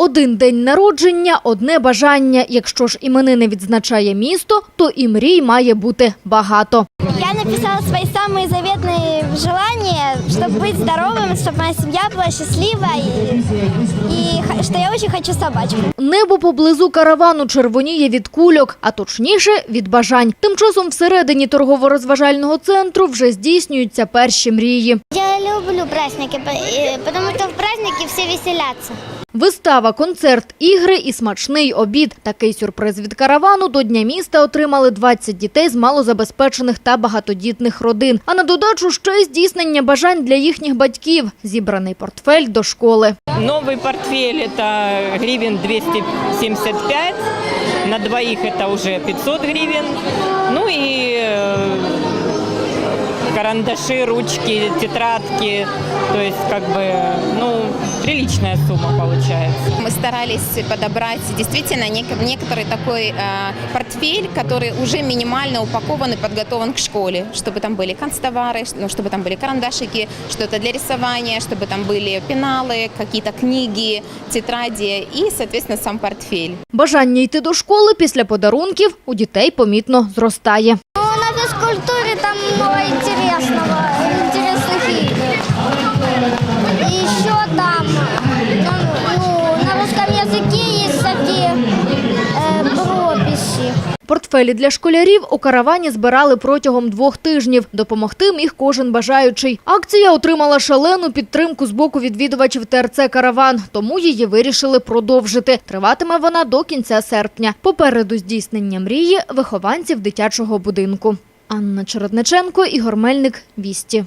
Один день народження, одне бажання. Якщо ж іменини відзначає місто, то і мрій має бути багато. Я написала свои самые заветные желания, чтобы быть здоровым, чтобы моя семья была счастлива и, и х- что я очень хочу собачку. Небо поблизу каравану червоніє від кульок, а точніше від бажань. Тим часом всередині торгово-розважального центру вже здійснюються перші мрії. Я люблю праздники, потому что в праздники все веселятся. Вистава, концерт, ігри і смачний обід. Такий сюрприз від каравану до Дня міста отримали 20 дітей з малозабезпечених та багатодітних родин. А на додачу ще й здійснення бажань для їхніх батьків. Зібраний портфель до школи. Новый портфель это гривен 275, на двоих это уже 500 гривен. Ну и э, карандаши, ручки, тетрадки, то есть как бы, ну, приличная сумма получается. Мы старались подобрать действительно нек- некоторый такой э, портфель, который уже минимально упакован и подготовлен к школе, чтобы там были канцтовары, ну, чтобы там были карандашики, что-то для рисования, чтобы там были пеналы, какие-то книги, тетради и, соответственно, сам портфель. Бажання йти до школи після подарунків у дітей помітно зростає. Портфелі для школярів у каравані збирали протягом двох тижнів. Допомогти міг кожен бажаючий. Акція отримала шалену підтримку з боку відвідувачів ТРЦ «Караван», тому її вирішили продовжити. Триватиме вона до кінця серпня. Попереду здійснення мрії вихованців дитячого будинку. Анна Чередниченко, Ігор Мельник, Вісті.